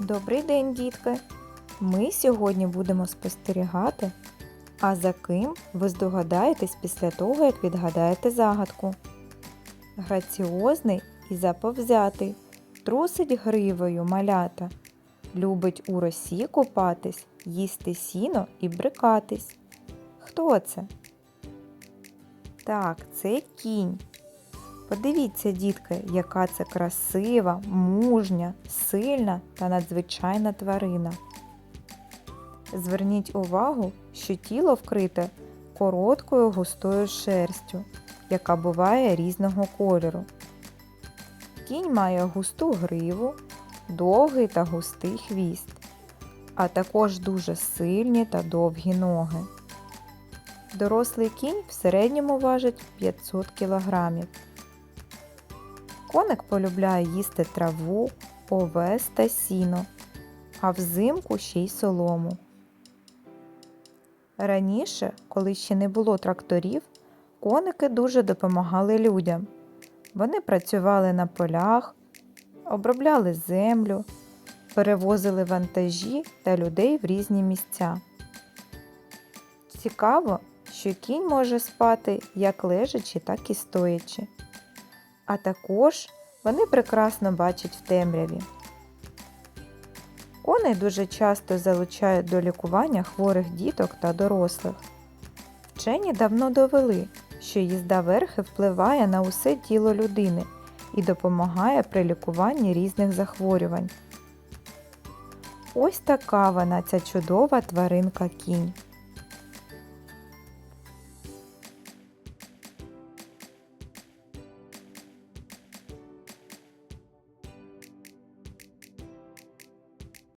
Добрий день, дітки! Ми сьогодні будемо спостерігати, а за ким ви здогадаєтесь після того, як відгадаєте загадку. Граціозний і заповзятий, трусить гривою малята, любить у росі купатись, їсти сіно і брикатись. Хто це? Так, це кінь. Подивіться, дітки, яка це красива, мужня, сильна та надзвичайна тварина. Зверніть увагу, що тіло вкрите короткою густою шерстю, яка буває різного кольору. Кінь має густу гриву, довгий та густий хвіст, а також дуже сильні та довгі ноги. Дорослий кінь в середньому важить 500 кілограмів. Коник полюбляє їсти траву, овес та сіно, а взимку ще й солому. Раніше, коли ще не було тракторів, коники дуже допомагали людям. Вони працювали на полях, обробляли землю, перевозили вантажі та людей в різні місця. Цікаво, що кінь може спати як лежачи, так і стоячи а також вони прекрасно бачать в темряві. Коней дуже часто залучають до лікування хворих діток та дорослих. Вчені давно довели, що їзда верхи впливає на усе тіло людини і допомагає при лікуванні різних захворювань. Ось така вона ця чудова тваринка кінь.